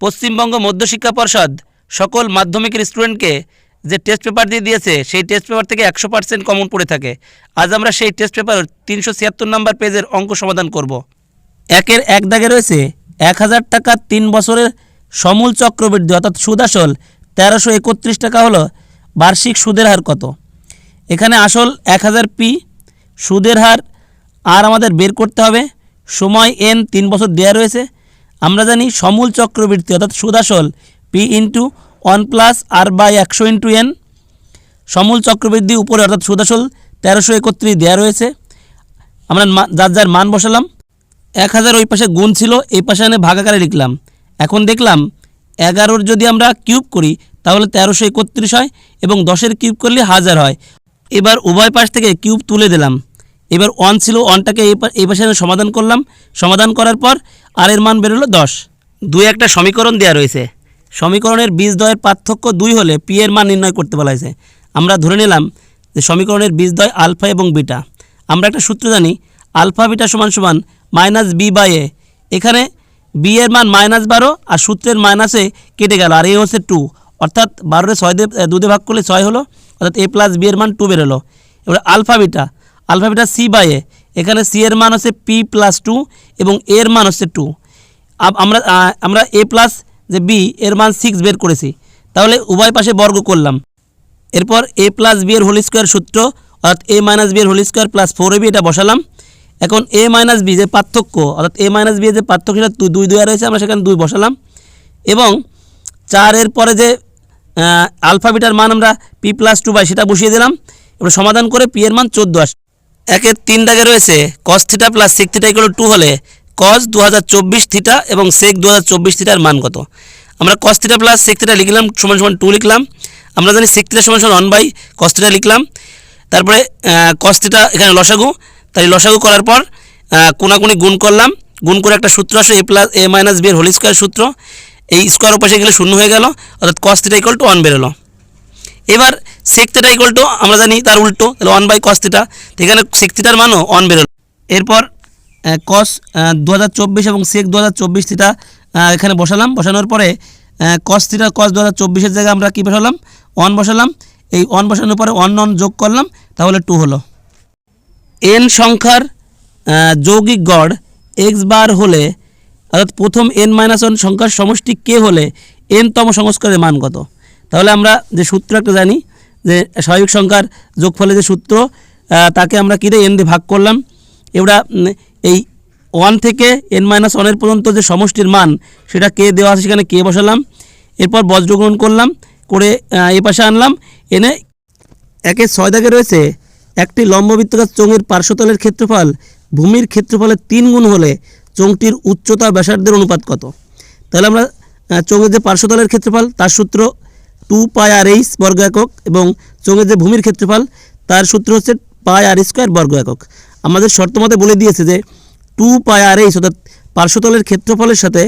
পশ্চিমবঙ্গ মধ্যশিক্ষা পর্ষদ সকল মাধ্যমিকের স্টুডেন্টকে যে টেস্ট পেপার দিয়ে দিয়েছে, সেই টেস্ট পেপার থেকে একশো পার্সেন্ট কমন পড়ে থাকে। আজ আমরা সেই টেস্ট পেপার তিনশো ছিয়াত্তর নম্বর পেজের অঙ্ক সমাধান করব। একের এক দাগে রয়েছে এক হাজার টাকা তিন বছরের সমূল চক্রবৃদ্ধি, অর্থাৎ সুদ আসল তেরোশো একত্রিশ টাকা হলো বার্ষিক সুদের হার কত? এখানে আসল এক হাজার পি, সুদের হার আর আমাদের বের করতে হবে। সময় এন, তিন বছর দেওয়া রয়েছে। আমরা জানি সমূল চক্রবৃদ্ধি অর্থাৎ সুদাসল P into one plus r by একশো ইন্টু এন সমূল চক্রবৃদ্ধি উপরে, অর্থাৎ সুদাসল, তেরোশো একত্রিশ দেওয়া রয়েছে। আমরা যার যার মান বসালাম, এক হাজার ওই পাশে গুণ ছিল, এই পাশে এনে ভাগাকারে লিখলাম। এখন দেখলাম, এগারোর যদি আমরা কিউব করি, তাহলে তেরোশো একত্রিশ হয় এবং দশের কিউব করলে হাজার হয়। এবার উভয় পাশ থেকে কিউব তুলে দিলাম। এবার ওয়ান ছিল ওয়ানটাকে এই পাশে আমি সমাধান করলাম। সমাধান করার পর আর এর মান বেরোলো দশ। দুই একটা সমীকরণ দেওয়া রয়েছে। সমীকরণের বীজদ্বয়ের পার্থক্য দুই হলে পি এর মান নির্ণয় করতে বলা হয়েছে। আমরা ধরে নিলাম যে সমীকরণের বীজদ্বয় আলফা এবং বিটা। আমরা একটা সূত্র জানি, আলফা, বিটা সমান সমান মাইনাস বি বাই এ এখানে বি এর মান মাইনাস বারো আর সূত্রের মাইনাসে কেটে গেল, আর এ হচ্ছে টু অর্থাৎ বারোরে ছয় দিয়ে দুধে ভাগ করলে ছয় হলো, অর্থাৎ এ প্লাস বি এর মান টু বেরোলো। এবার alpha, beta. Alpha beta C by A এখানে সি এর মান হচ্ছে পি প্লাস টু এবং এর মান হচ্ছে টু। আমরা আমরা এ প্লাস যে বি এর মান সিক্স বের করেছি। তাহলে উভয় পাশে বর্গ করলাম। এরপর এ প্লাস বি এর হোল স্কোয়ার সূত্র অর্থাৎ এ মাইনাস বি এর whole square plus four B এটা বসালাম। এখন এ মাইনাস বি যে পার্থক্য অর্থাৎ এ মাইনাস বি এর যে পার্থক্য সেটা দুই দুই রয়েছে আমরা সেখানে দুই বসালাম। এবং চারের পরে যে আহ, আলফা বিটার মান আমরা পি প্লাস টু বাই সেটা বসিয়ে দিলাম। এবার সমাধান করে পি এর মান চোদ্দ আস। একের তিন দাগে রয়েছে cos theta plus sec theta equal to হলে কস দু হাজার চব্বিশ থিটা এবং সেক দু হাজার চব্বিশ থিটার মান কত? আমরা cos theta plus sec theta লিখলাম, সমান সমান টু লিখলাম। আমরা জানি সেক থিটা সমান সমান ওয়ান বাই কস থিটা লিখলাম। তারপরে কস থিটা এখানে লসাগু। তাই লসাগু করার পর কোনাকুনি গুণ করলাম। গুণ করে একটা সূত্র আসে A plus A minus B এর হোল স্কোয়ার সূত্র। এই স্কোয়ার ওপাশে গেলে শূন্য হয়ে গেল, অর্থাৎ cos theta equal to one বেরোলো। এবার সেক থিটা টু আমরা জানি তার উল্টো, তাহলে ওয়ান বাই কস থিটা এখানে সেক মানও ওয়ান বেরোলো। এরপর কস দু হাজার চব্বিশ এবং সেক দু থিটা এখানে বসালাম। বসানোর পরে কস থিটা কস দু হাজার চব্বিশের জায়গায় আমরা কী বসালাম? ওয়ান বসালাম। এই ওয়ান বসানোর পরে ওয়ান ওয়ান যোগ করলাম, তাহলে টু হলো। এন সংখ্যার যৌগিক গড় এক্স বার হলে, অর্থাৎ প্রথম এন মাইনাস ওয়ান সংখ্যার সমষ্টি কে হলে এনতম সংস্কারের মান কত? তাহলে আমরা যে সূত্র একটা জানি যে স্বাভাবিক সংখ্যার যোগফলের যে সূত্র তাকে আমরা কী দিয়ে এন দিয়ে ভাগ করলাম? এবার এই ওয়ান থেকে এন মাইনাস ওয়ানের পর্যন্ত যে সমষ্টির মান, সেটা কে দেওয়া আছে? সেখানে কে বসালাম? এরপর বজ্রগ্রহণ করলাম, করে এ পাশে আনলাম এনে একে ছয় দাগে রয়েছে, একটি লম্ববৃত্তকার চোঙের পার্শ্বতলের ক্ষেত্রফল, ভূমির ক্ষেত্রফলের তিন গুণ হলে চোঙটির উচ্চতা ব্যাসার্ধের অনুপাত কত? তাহলে আমরা চোঙের যে পার্শ্বতলের ক্ষেত্রফল, তার সূত্র টু পাই আর এইচ বর্গ একক এবং চোঙের যে ভূমির ক্ষেত্রফল, তার সূত্র হচ্ছে পাই আর স্কোয়ার বর্গ একক। আমাদের শর্তমতে বলে দিয়েছে যে টু পাই আর এইচ অর্থাৎ পার্শ্বতলের ক্ষেত্রফলের সাথে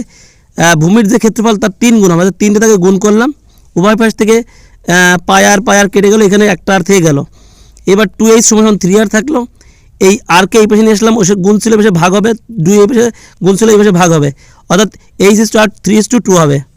ভূমির যে ক্ষেত্রফল, তার তিন গুণ আমাদের তিনটে তাকে গুণ করলাম, উভয় পাশ থেকে পায়ার পায়ার কেটে গেল, এখানে একটা আর থেকে গেল। এবার টু এইচ সমান থ্রি আর থাকল। এই আরকে এই পাশে নিয়ে আসলাম, ওসে গুণ ছিল এই পাশে ভাগ হবে, দুই এই পাশে গুণ ছিল এই পাশে ভাগ হবে। অর্থাৎ H is to R three is to two হবে।